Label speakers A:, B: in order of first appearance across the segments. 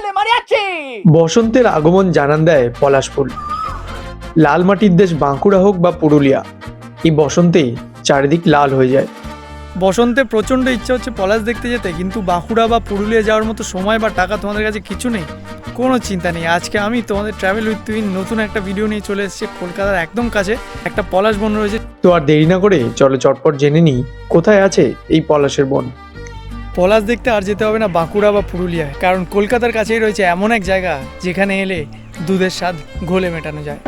A: তালে মারিয়াচ্ছি।
B: বসন্তের আগমন জানান দেয় পলাশ ফুল লাল মাটির দেশ বাঁকুড়া হোক বা পুরুলিয়া এই বসন্তেই চারিদিক লাল হয়ে যায়।
C: বসন্তে প্রচণ্ড ইচ্ছা হচ্ছে পলাশ দেখতে যেতে কিন্তু বাঁকুড়া বা পুরুলিয়া যাওয়ার মতো সময় বা টাকা তোমাদের কাছে কিছু নেই কোনো চিন্তা নেই। আজকে আমি তোমাদের ট্রাভেল উইথ টুইন নতুন একটা ভিডিও নিয়ে চলে এসেছি কলকাতার একদম কাছে একটা পলাশ বন রয়েছে।
B: তো আর দেরি না করে চলো চটপট জেনে নিই কোথায় আছে এই পলাশের বন?
C: পলাশ দেখতে আর যেতে হবে না বাঁকুড়া বা পুরুলিয়ায়। কারণ কলকাতার কাছেই রয়েছে এমন এক জায়গা যেখানে এলে দুধের স্বাদ ঘোলে মেটানো যায়।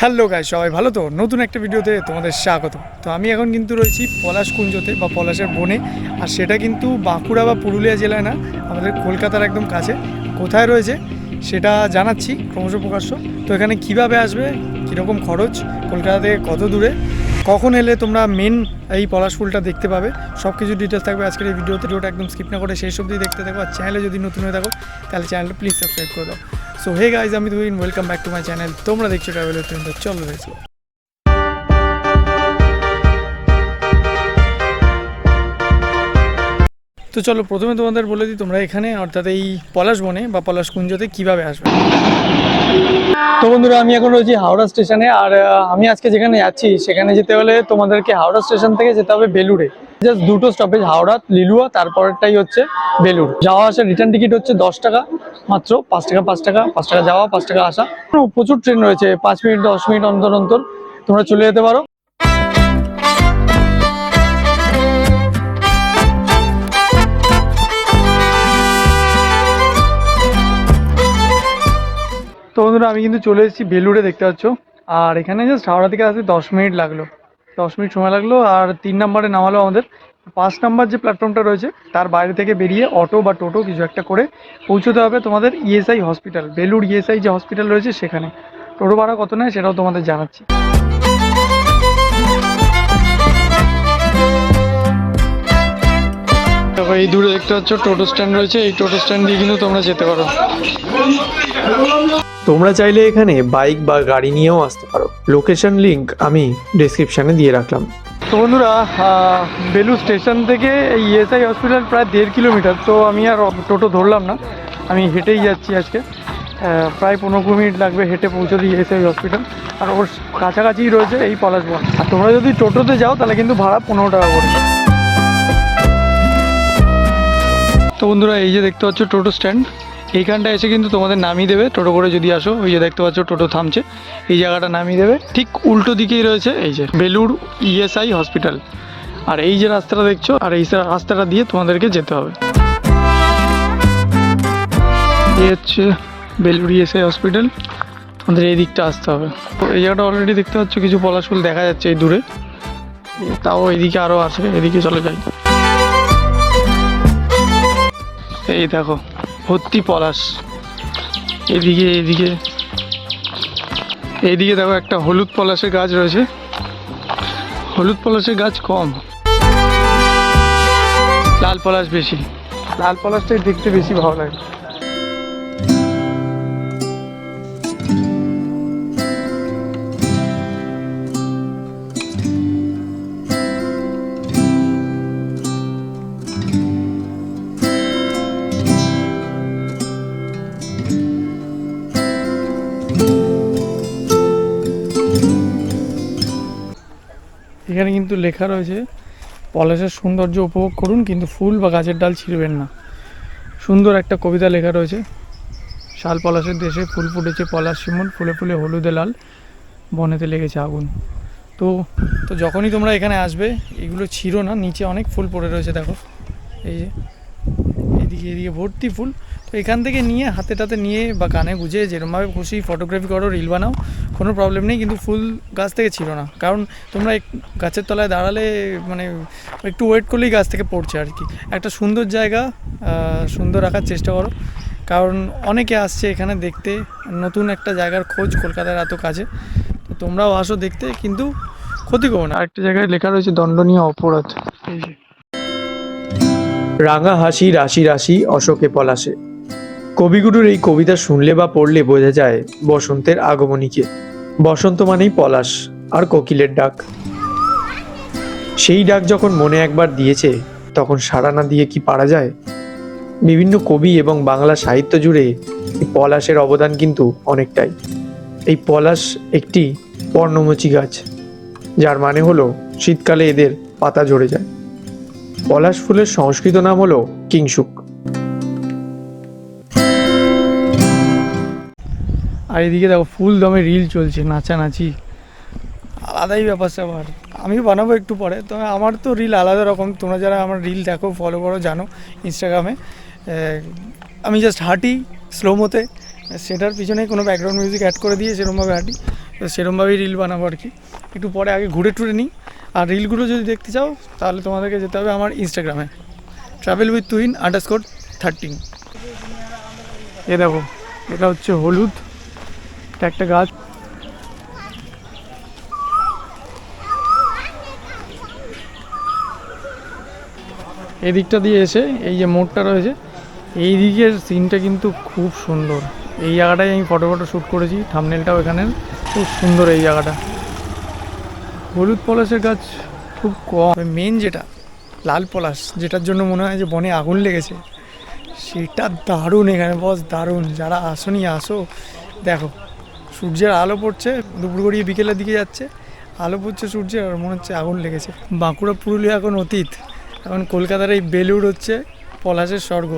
C: হ্যালো গাই সবাই ভালো তো? নতুন একটা ভিডিওতে তোমাদের স্বাগত। তো আমি এখন কিন্তু রয়েছি পলাশ কুঞ্জতে বা পলাশের বনে। আর সেটা কিন্তু বাঁকুড়া বা পুরুলিয়া জেলায় না, আমাদের কলকাতার একদম কাছে। কোথায় রয়েছে সেটা জানাচ্ছি, ক্রমশ প্রকাশ্য। তো এখানে কীভাবে আসবে, কীরকম খরচ, কলকাতা থেকে কত দূরে? কখন এলে তোমরা মেন এই পলাশ ফুলটা দেখতে পাবে। সব কিছু ডিটেলস থাকবে আজকের এই ভিডিওতে ভিডিওটা একদম স্কিপ না করে শেষ অবধি দেখতে থাকো। আর চ্যানেলে যদি নতুন হয়ে থাকো, তাহলে চ্যানেলটা প্লিজ সাবস্ক্রাইব করে দাও। সো হে গাইজ আমি তুই welcome back to my channel তোমরা দেখছ ট্রাভেল চলো রয়েছে তো চলো, প্রথমে তোমাদের বলে দিই, তোমরা এখানে, অর্থাৎ এই পলাশ বনে বা পলাশ কুঞ্জতে কীভাবে আসবে? তো বন্ধুরা, আমি এখন রয়েছি হাওড়া স্টেশনে, আর আমি আজকে যেখানে যাচ্ছি সেখানে যেতে হলে তোমাদেরকে হাওড়া স্টেশন থেকে যেতে হবে বেলুড়ে। জাস্ট দুটো স্টপেজ হাওড়া, লিলুয়া, তারপরেরটাই হচ্ছে বেলুড়। যাওয়া আসা রিটার্ন টিকিট হচ্ছে দশ টাকা, মাত্র পাঁচ টাকা পাঁচ টাকা পাঁচ টাকা যাওয়া, পাঁচ টাকা আসা। প্রচুর ট্রেন রয়েছে, পাঁচ মিনিট, দশ মিনিট অন্তর অন্তর তোমরা চলে যেতে পারো। তো বন্ধুরা, আমি কিন্তু চলে এসেছি বেলুড়ে, দেখতে পাচ্ছ? আর এখানে জাস্ট হাওড়া থেকে আসতে দশ মিনিট লাগল। দশ মিনিট সময় লাগল, আর তিন নম্বরে নামালো আমাদের। পাঁচ নাম্বার যে প্ল্যাটফর্মটা রয়েছে, তার বাইরে থেকে বেরিয়ে অটো বা টোটো কিছু একটা করে পৌঁছতে হবে তোমাদের ইএসআই হসপিটাল বেলুড় ইএসআই যে হসপিটাল রয়েছে সেখানে। টোটো ভাড়া কত নেয় সেটাও তোমাদের জানাচ্ছি। এই দূরে দেখতে পাচ্ছ টোটো স্ট্যান্ড রয়েছে, এই টোটো স্ট্যান্ড দিয়ে কিন্তু তোমরা যেতে পারো।
B: তোমরা চাইলে এখানে বাইক বা গাড়ি নিয়েও আসতে পারো। লোকেশন লিংক আমি ডেসক্রিপশনে দিয়ে রাখলাম।
C: তো বন্ধুরা বেলুর স্টেশন থেকে এই ইএসআই হসপিটাল প্রায় দেড় কিলোমিটার, তো আমি আর টোটো ধরলাম না। আমি হেঁটেই যাচ্ছি আজকে। প্রায় পনেরো কুড়ি মিনিট লাগবে হেঁটে পৌঁছতে ইএসআই হসপিটাল আর ওর কাছাকাছিই রয়েছে এই পলাশ পলাশবন আর তোমরা যদি টোটোতে যাও, তাহলে কিন্তু ভাড়া পনেরো টাকা করে। তো বন্ধুরা, এই যে দেখতে পাচ্ছ টোটো স্ট্যান্ড। এইখানটা এসে কিন্তু তোমাদের নামিয়ে দেবে। টোটো করে যদি আসো, ওই যে দেখতে পাচ্ছ টোটো থামছে। এই জায়গাটা নামিয়ে দেবে। ঠিক উল্টো দিকেই রয়েছে এই যে বেলুড় ইএসআই হসপিটাল। আর এই যে রাস্তাটা দেখছ, আর এই রাস্তাটা দিয়ে তোমাদেরকে যেতে হবে। এই হচ্ছে বেলুড় ইএসআই হসপিটাল। তোমাদের এই দিকটা আসতে হবে। তো এই জায়গাটা অলরেডি দেখতে পাচ্ছ, কিছু পলাশ ফুল দেখা যাচ্ছে এই দূরে। তাও এদিকে আরও আছে এদিকে চলে যাই। এই দেখো ভর্তি পলাশ। এদিকে এদিকে। এদিকে দেখো একটা হলুদ পলাশের গাছ রয়েছে। হলুদ পলাশের গাছ কম। লাল পলাশ বেশি। লাল পলাশটাই দেখতে বেশি ভালো লাগে। এখানে কিন্তু লেখা রয়েছে, পলাশের সৌন্দর্য উপভোগ করুন, কিন্তু ফুল বা গাছের ডাল ছিঁড়বেন না। সুন্দর একটা কবিতা লেখা রয়েছে, শাল পলাশের দেশে ফুল ফুটেছে পলাশ শিমুল, ফুলে ফুলে হলুদে লাল, বনেতে লেগেছে আগুন। তো তো যখনই তোমরা এখানে আসবে, এগুলো ছিঁড়ো না, নিচে অনেক ফুল পড়ে রয়েছে, দেখো। এই যে, এদিকে এদিকে ভর্তি ফুল। তো এখান থেকে নিয়ে, হাতে টাতে নিয়ে বা কানে গুজে যেরকমভাবে খুশি ফটোগ্রাফি করো রিল বানাও, কোনো প্রবলেম নেই, কিন্তু ফুল গাছ থেকে ছিল না। কারণ তোমরা গাছের তলায় দাঁড়ালে মানে একটু ওয়েট করলেই গাছ থেকে পড়ছে আর কি। একটা সুন্দর জায়গা সুন্দর রাখার চেষ্টা করো। কারণ অনেকে আসছে এখানে দেখতে, নতুন একটা জায়গার খোঁজ কলকাতার এত কাছে। তো তোমরাও আসো দেখতে, কিন্তু ক্ষতি করো না। আরেকটা জায়গায় লেখা রয়েছে, দণ্ডনীয় অপরাধ।
B: রাঙা হাসি, রাশি রাশি, অশোকে পলাশে। কবিগুরুর এই কবিতা শুনলে বা পড়লে বোঝা যায় বসন্তের আগমনীকে। বসন্ত মানেই পলাশ আর কোকিলের ডাক। সেই ডাক যখন মনে একবার দিয়েছে, তখন সাড়া না দিয়ে কি পারা যায়? বিভিন্ন কবি এবং বাংলা সাহিত্য জুড়ে এই পলাশের অবদান কিন্তু অনেকটাই। এই পলাশ একটি পর্ণমোচী গাছ, যার মানে হলো শীতকালে এদের পাতা ঝরে যায়। পলাশ ফুলের সংস্কৃত নাম হলো কিংসুক
C: আর এদিকে দেখো ফুল দমে রিল চলছে, নাচানাচি। আলাদাই ব্যাপার স্যাপার আমিও বানাবো একটু পরে। তবে আমার তো রিল আলাদা রকম। তোমরা যারা আমার রিল দেখো ফলো করো, জানো ইনস্টাগ্রামে আমি জাস্ট হাঁটি স্লোমোতে সেটার পিছনে কোনো ব্যাকগ্রাউন্ড মিউজিক অ্যাড করে দিয়ে সেরকমভাবে হাঁটি। তো সেরকমভাবেই রিল বানাবো আর কি। একটু পরে আগে ঘুরে টুরে নিই। আর রিলগুলো যদি দেখতে চাও, তাহলে তোমাদেরকে যেতে হবে আমার ইনস্টাগ্রামে travel with Tuin underscore thirteen এ দেখো, এটা হচ্ছে হলুদ। এটা একটা গাছ। এই দিকটা দিয়ে এসে এই যে মোড়টা রয়েছে, এই দিকের সিনটা কিন্তু খুব সুন্দর। এই জায়গাটায় আমি ফটো ফটো শ্যুট করেছি থামনেলটাও এখানে। খুব সুন্দর এই জায়গাটা। হলুদ পলাশের গাছ খুব কম। মেন যেটা, লাল পলাশ, যেটার জন্য মনে হয় যে বনে আগুন লেগেছে, সেটা দারুণ এখানে বস দারুণ। যারা আসনি, আসো। দেখো সূর্যের আলো পড়ছে, দুপুর গড়িয়ে বিকেলের দিকে যাচ্ছে। আলো পড়ছে সূর্যের আর মনে হচ্ছে আগুন লেগেছে। বাঁকুড়া পুরুলিয়া এখন অতীত। এখন কলকাতার এই বেলুড় হচ্ছে পলাশের স্বর্গ।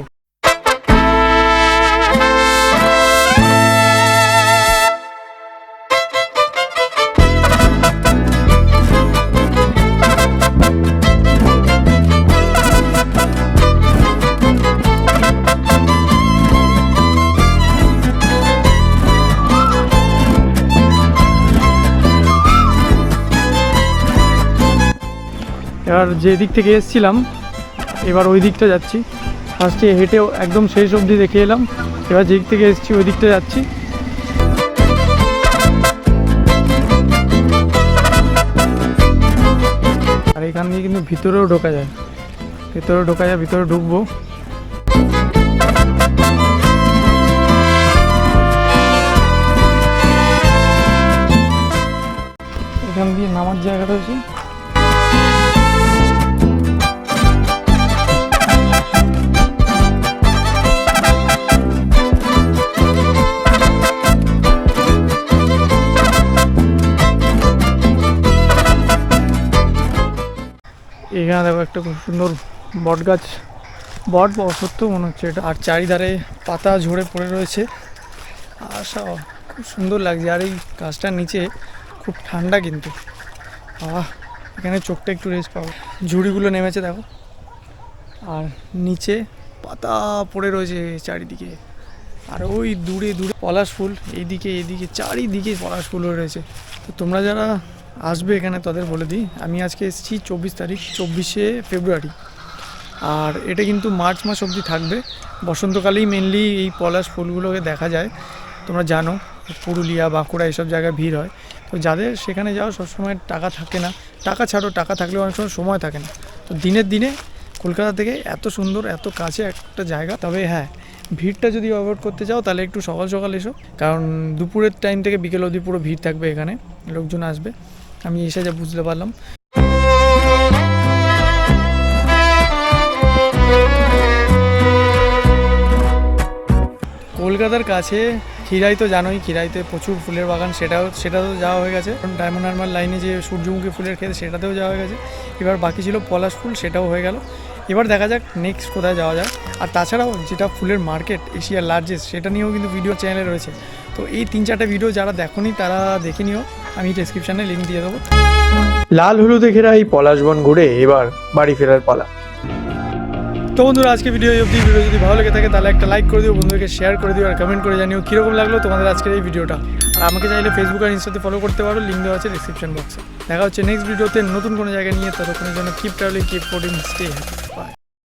C: এবার যে দিক থেকে এসছিলাম, এবার ওই দিকটা যাচ্ছি। ফার্স্টে হেঁটে একদম শেষ অবধি দেখে এলাম, এবার যে দিক থেকে এসেছি ওই দিকটা যাচ্ছি। আর এখান দিয়ে কিন্তু ভিতরেও ঢোকা যায়। ভিতরেও ঢোকা যায়, ভিতরে ঢুকবো। এখান দিয়ে নামার জায়গাটা রয়েছে এখানে দেখো একটা খুব সুন্দর বট গাছ। বট অসত্য মনে হচ্ছে এটা। আর চারিধারে পাতা ঝরে পড়ে রয়েছে। আর আশা খুব সুন্দর লাগছে। আর এই গাছটার নিচে খুব ঠান্ডা কিন্তু। আহ, এখানে চোখটা একটু রেস্ট পাবো। ঝুড়িগুলো নেমেছে দেখো। আর নিচে পাতা পড়ে রয়েছে চারিদিকে। আর ওই দূরে দূরে পলাশ ফুল, এইদিকে এইদিকে চারিদিকে পলাশ ফুল রয়েছে। তো তোমরা যারা আসবে এখানে তাদের বলে দিই। আমি আজকে এসেছি চব্বিশ তারিখ, চব্বিশে ফেব্রুয়ারি। আর এটা কিন্তু মার্চ মাস অবধি থাকবে। বসন্তকালেই মেনলি এই পলাশ ফুলগুলোকে দেখা যায়। তোমরা জানো, পুরুলিয়া, বাঁকুড়া এইসব জায়গায় ভিড় হয়। তো যাদের সেখানে যাওয়া সবসময় টাকা থাকে না। টাকা ছাড়ো, টাকা থাকলেও অনেক সময় সময় থাকে না। তো দিনের দিনে কলকাতা থেকে এত সুন্দর, এত কাছে একটা জায়গা। তবে হ্যাঁ ভিড়টা যদি অ্যাভয়েড করতে চাও, তাহলে একটু সকাল সকাল এসো। কারণ দুপুরের টাইম থেকে বিকেল অবধি পুরো ভিড় থাকবে এখানে। লোকজন আসবে। আমি এসে যা বুঝতে পারলাম। কলকাতার কাছে খিরাই তো জানোই খিরাইতে প্রচুর ফুলের বাগান, সেটাও সেটাও যাওয়া হয়ে গেছে। ডায়মন্ড হারবার লাইনে যে সূর্যমুখী ফুলের ক্ষেত, সেটাতেও যাওয়া হয়ে গেছে। এবার বাকি ছিল পলাশ ফুল, সেটাও হয়ে গেল। এবার দেখা যাক নেক্সট কোথায় যাওয়া যায়। আর তাছাড়াও যেটা ফুলের মার্কেট এশিয়ার লার্জেস্ট সেটা নিয়েও কিন্তু ভিডিও চ্যানেলে রয়েছে। তো এই তিন চারটে ভিডিও যারা দেখোনি, তারা দেখে নিও। আমি ডেসক্রিপশানে লিঙ্ক দিয়ে দেবো।
B: লাল হলুদে ঘেরা এই পলাশবন ঘুরে এবার বাড়ি ফেরার পালা।
C: তো বন্ধুরা আজকে ভিডিও অবধি। ভিডিও যদি ভালো লেগে থাকে তাহলে একটা লাইক করে দিও বন্ধুদেরকে শেয়ার করে দিও আর কমেন্ট করে জানিও কীরকম লাগল তোমাদের আজকের এই ভিডিওটা আর আমাকে চাইলে ফেসবুক আর ইনস্টাতে ফলো করতে পারো লিঙ্ক দেওয়া আছে ডিসক্রিপশন বক্সে দেখা হচ্ছে নেক্সট ভিডিওতে নতুন কোনো জায়গায় নিয়ে ততক্ষণের জন্য keep travelling keep fording stay happy